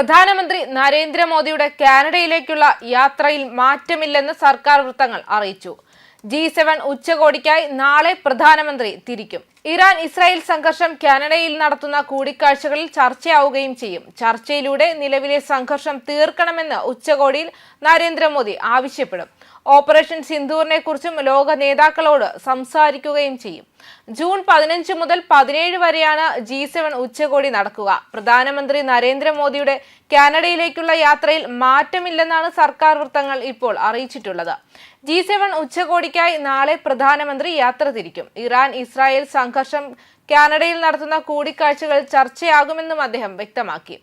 പ്രധാനമന്ത്രി നരേന്ദ്രമോദിയുടെ കാനഡയിലേക്കുള്ള യാത്രയിൽ മാറ്റമില്ലെന്ന് സർക്കാർ വൃത്തങ്ങൾ അറിയിച്ചു. ജി സെവൻ ഉച്ചകോടിക്കായി നാളെ പ്രധാനമന്ത്രി തിരിക്കും. ഇറാൻ ഇസ്രായേൽ സംഘർഷം കാനഡയിൽ നടത്തുന്ന കൂടിക്കാഴ്ചകളിൽ ചർച്ചയാവുകയും ചെയ്യും. ചർച്ചയിലൂടെ നിലവിലെ സംഘർഷം തീർക്കണമെന്ന് ഉച്ചകോടിയിൽ നരേന്ദ്രമോദി ആവശ്യപ്പെടും. ഓപ്പറേഷൻ സിന്ദൂറിനെ കുറിച്ചും ലോക നേതാക്കളോട് സംസാരിക്കുകയും ചെയ്യും. ജൂൺ പതിനഞ്ച് മുതൽ പതിനേഴ് വരെയാണ് ജി സെവൻ ഉച്ചകോടി നടക്കുക. പ്രധാനമന്ത്രി നരേന്ദ്രമോദിയുടെ കാനഡയിലേക്കുള്ള യാത്രയിൽ മാറ്റമില്ലെന്നാണ് സർക്കാർ വൃത്തങ്ങൾ ഇപ്പോൾ അറിയിച്ചിട്ടുള്ളത്. ജി സെവൻ ഉച്ചകോടിക്കായി നാളെ പ്രധാനമന്ത്രി യാത്ര തിരിക്കും. ഇറാൻ ഇസ്രായേൽ സംഘർഷം കാനഡയിൽ നടത്തുന്ന കൂടിക്കാഴ്ചകൾ ചർച്ചയാകുമെന്നും അദ്ദേഹം വ്യക്തമാക്കി.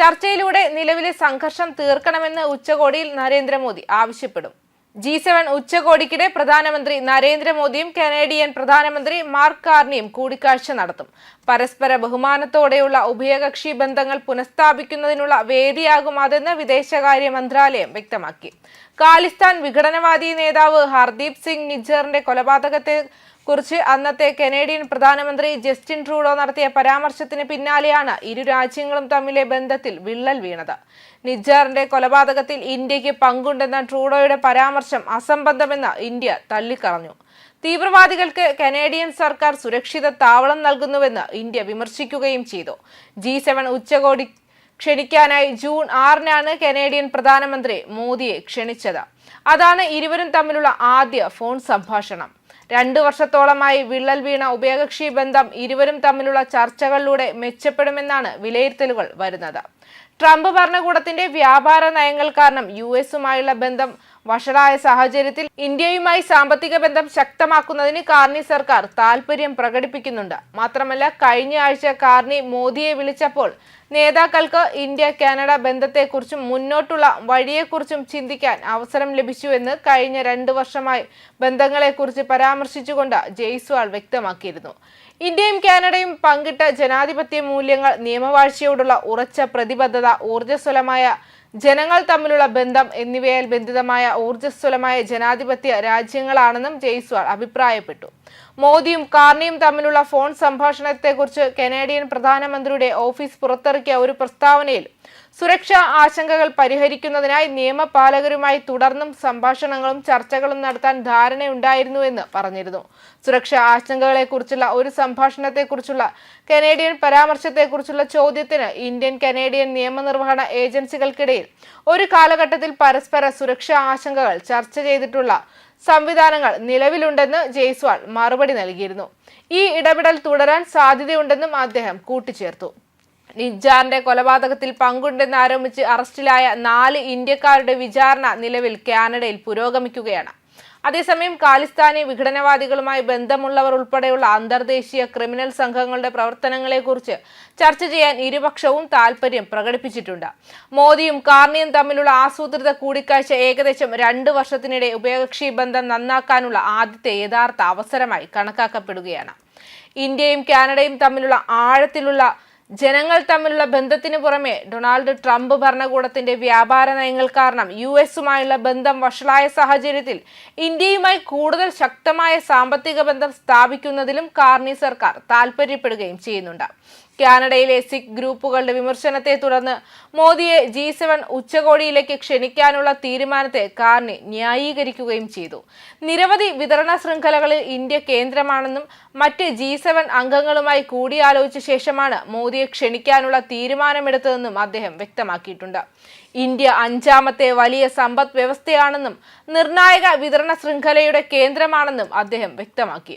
ചർച്ചയിലൂടെ നിലവിലെ സംഘർഷം തീർക്കണമെന്ന് ഉച്ചകോടിയിൽ നരേന്ദ്രമോദി ആവശ്യപ്പെടും. ജി സെവൻ ഉച്ചകോടിക്കിടെ പ്രധാനമന്ത്രി നരേന്ദ്രമോദിയും കനേഡിയൻ പ്രധാനമന്ത്രി മാർക്ക് കാർണിയും കൂടിക്കാഴ്ച നടത്തും. പരസ്പര ബഹുമാനത്തോടെയുള്ള ഉഭയകക്ഷി ബന്ധങ്ങൾ പുനഃസ്ഥാപിക്കുന്നതിനുള്ള വേദിയാകും അതെന്ന് വിദേശകാര്യ മന്ത്രാലയം വ്യക്തമാക്കി. കാലിസ്ഥാൻ വിഘടനവാദി നേതാവ് ഹർദീപ് സിംഗ് നിജ്ജറിന്റെ കൊലപാതകത്തെ കുറിച്ച് അന്നത്തെ കനേഡിയൻ പ്രധാനമന്ത്രി ജസ്റ്റിൻ ട്രൂഡോ നടത്തിയ പരാമർശത്തിന് പിന്നാലെയാണ് ഇരു രാജ്യങ്ങളും തമ്മിലെ ബന്ധത്തിൽ വിള്ളൽ വീണത്. നിജാറിന്റെ കൊലപാതകത്തിൽ ഇന്ത്യയ്ക്ക് പങ്കുണ്ടെന്ന ട്രൂഡോയുടെ പരാമർശം അസംബന്ധമെന്ന് ഇന്ത്യ തള്ളിക്കളഞ്ഞു. തീവ്രവാദികൾക്ക് കനേഡിയൻ സർക്കാർ സുരക്ഷിത താവളം നൽകുന്നുവെന്ന് ഇന്ത്യ വിമർശിക്കുകയും ചെയ്തു. ജി സെവൻ ഉച്ചകോടി ക്ഷണിക്കാനായി ജൂൺ ആറിനാണ് കനേഡിയൻ പ്രധാനമന്ത്രി മോദിയെ ക്ഷണിച്ചത്. അതാണ് ഇരുവരും തമ്മിലുള്ള ആദ്യ ഫോൺ സംഭാഷണം. രണ്ടു വർഷത്തോളമായി വിള്ളൽ വീണ ഉഭയകക്ഷി ബന്ധം ഇരുവരും തമ്മിലുള്ള ചർച്ചകളിലൂടെ മെച്ചപ്പെടുമെന്നാണ് വിലയിരുത്തലുകൾ വരുന്നത്. ട്രംപ് ഭരണകൂടത്തിന്റെ വ്യാപാര നയങ്ങൾ കാരണം യു എസുമായുള്ള ബന്ധം വഷളായ സാഹചര്യത്തിൽ ഇന്ത്യയുമായി സാമ്പത്തിക ബന്ധം ശക്തമാക്കുന്നതിന് കാർണി സർക്കാർ താൽപര്യം പ്രകടിപ്പിക്കുന്നുണ്ട്. മാത്രമല്ല കഴിഞ്ഞ ആഴ്ച കാർണി മോദിയെ വിളിച്ചപ്പോൾ നേതാക്കൾക്ക് ഇന്ത്യ കാനഡ ബന്ധത്തെക്കുറിച്ചും മുന്നോട്ടുള്ള വഴിയെക്കുറിച്ചും ചിന്തിക്കാൻ അവസരം ലഭിച്ചുവെന്ന് കഴിഞ്ഞ രണ്ടു വർഷമായി ബന്ധങ്ങളെക്കുറിച്ച് പരാമർശിച്ചുകൊണ്ട് ജയ്സ്വാൾ വ്യക്തമാക്കിയിരുന്നു. ഇന്ത്യയും കാനഡയും പങ്കിട്ട ജനാധിപത്യ മൂല്യങ്ങൾ നിയമവാഴ്ചയോടുള്ള ഉറച്ച പ്രതിബദ്ധത ഊർജസ്വലമായ ജനങ്ങൾ തമ്മിലുള്ള ബന്ധം എന്നിവയാൽ ബന്ധിതമായ ഊർജസ്വലമായ ജനാധിപത്യ രാജ്യങ്ങളാണെന്നും ജയ്സ്വാൾ അഭിപ്രായപ്പെട്ടു. മോദിയും കാർണിയും തമ്മിലുള്ള ഫോൺ സംഭാഷണത്തെക്കുറിച്ച് കനേഡിയൻ പ്രധാനമന്ത്രിയുടെ ഓഫീസ് പുറത്തിറക്കിയ ഒരു പ്രസ്താവനയിൽ സുരക്ഷാ ആശങ്കകൾ പരിഹരിക്കുന്നതിനായി നിയമപാലകരുമായി തുടർന്നും സംഭാഷണങ്ങളും ചർച്ചകളും നടത്താൻ ധാരണയുണ്ടായിരുന്നുവെന്ന് പറഞ്ഞിരുന്നു. സുരക്ഷാ ആശങ്കകളെക്കുറിച്ചുള്ള ഒരു സംഭാഷണത്തെക്കുറിച്ചുള്ള കനേഡിയൻ പരാമർശത്തെക്കുറിച്ചുള്ള ചോദ്യത്തിന് ഇന്ത്യൻ കനേഡിയൻ നിയമനിർവഹണ ഏജൻസികൾക്കിടയിൽ ഒരു കാലഘട്ടത്തിൽ പരസ്പര സുരക്ഷാ ആശങ്കകൾ ചർച്ച ചെയ്തിട്ടുള്ള സംവിധാനങ്ങൾ നിലവിലുണ്ടെന്ന് ജയ്സ്വാൾ മറുപടി നൽകിയിരുന്നു. ഈ ഇടപെടൽ തുടരാൻ സാധ്യതയുണ്ടെന്നും അദ്ദേഹം കൂട്ടിച്ചേർത്തു. നിജാറിന്റെ കൊലപാതകത്തിൽ പങ്കുണ്ടെന്ന് ആരോപിച്ച് അറസ്റ്റിലായ നാല് ഇന്ത്യക്കാരുടെ വിചാരണ നിലവിൽ കാനഡയിൽ പുരോഗമിക്കുകയാണ്. അതേസമയം ഖാലിസ്ഥാനി വിഘടനവാദികളുമായി ബന്ധമുള്ളവർ ഉൾപ്പെടെയുള്ള അന്തർദേശീയ ക്രിമിനൽ സംഘങ്ങളുടെ പ്രവർത്തനങ്ങളെക്കുറിച്ച് ചർച്ച ചെയ്യാൻ ഇരുപക്ഷവും താൽപര്യം പ്രകടിപ്പിച്ചിട്ടുണ്ട്. മോദിയും കാർണിയും തമ്മിലുള്ള ആസൂത്രിത കൂടിക്കാഴ്ച ഏകദേശം രണ്ട് വർഷത്തിനിടെ ഉഭയകക്ഷി ബന്ധം നന്നാക്കാനുള്ള ആദ്യത്തെ യഥാർത്ഥ അവസരമായി കണക്കാക്കപ്പെടുകയാണ്. ഇന്ത്യയും കാനഡയും തമ്മിലുള്ള ആഴത്തിലുള്ള ജനങ്ങൾ തമ്മിലുള്ള ബന്ധത്തിന് പുറമെ ഡൊണാൾഡ് ട്രംപ് ഭരണകൂടത്തിന്റെ വ്യാപാര നയങ്ങൾ കാരണം യു എസുമായുള്ള ബന്ധം വഷളായ സാഹചര്യത്തിൽ ഇന്ത്യയുമായി കൂടുതൽ ശക്തമായ സാമ്പത്തിക ബന്ധം സ്ഥാപിക്കുന്നതിലും കാർണി സർക്കാർ താൽപര്യപ്പെടുകയും ചെയ്യുന്നുണ്ട്. കാനഡയിലെ സിഖ് ഗ്രൂപ്പുകളുടെ വിമർശനത്തെ തുടർന്ന് മോദിയെ ജി സെവൻ ഉച്ചകോടിയിലേക്ക് ക്ഷണിക്കാനുള്ള തീരുമാനത്തെ കാർണി ന്യായീകരിക്കുകയും ചെയ്തു. നിരവധി വിതരണ ശൃംഖലകളിൽ ഇന്ത്യ കേന്ദ്രമാണെന്നും മറ്റ് ജി സെവൻ അംഗങ്ങളുമായി കൂടിയാലോചിച്ച ശേഷമാണ് മോദിയെ ക്ഷണിക്കാനുള്ള തീരുമാനമെടുത്തതെന്നും അദ്ദേഹം വ്യക്തമാക്കിയിട്ടുണ്ട്. ഇന്ത്യ അഞ്ചാമത്തെ വലിയ സമ്പദ് വ്യവസ്ഥയാണെന്നും നിർണായക വിതരണ ശൃംഖലയുടെ കേന്ദ്രമാണെന്നും അദ്ദേഹം വ്യക്തമാക്കി.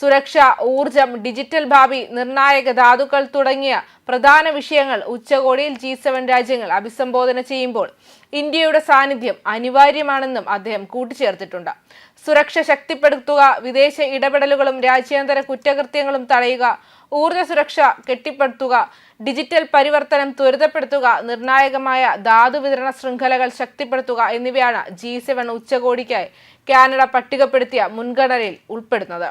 സുരക്ഷ ഊർജം ഡിജിറ്റൽ ഭാവി നിർണായക ധാതുക്കൾ തുടങ്ങിയ പ്രധാന വിഷയങ്ങൾ ഉച്ചകോടിയിൽ ജി സെവൻ രാജ്യങ്ങൾ അഭിസംബോധന ചെയ്യുമ്പോൾ ഇന്ത്യയുടെ സാന്നിധ്യം അനിവാര്യമാണെന്നും അദ്ദേഹം കൂട്ടിച്ചേർത്തിട്ടുണ്ട്. സുരക്ഷ ശക്തിപ്പെടുത്തുക വിദേശ ഇടപെടലുകളും രാജ്യാന്തര കുറ്റകൃത്യങ്ങളും തടയുക ഊർജ സുരക്ഷ കെട്ടിപ്പടുത്തുക ഡിജിറ്റൽ പരിവർത്തനം ത്വരിതപ്പെടുത്തുക നിർണായകമായ ധാതു വിതരണ ശൃംഖലകൾ ശക്തിപ്പെടുത്തുക എന്നിവയാണ് ജി സെവൻ ഉച്ചകോടിക്കായി കാനഡ പട്ടികപ്പെടുത്തിയ മുൻഗണനയിൽ ഉൾപ്പെടുന്നത്.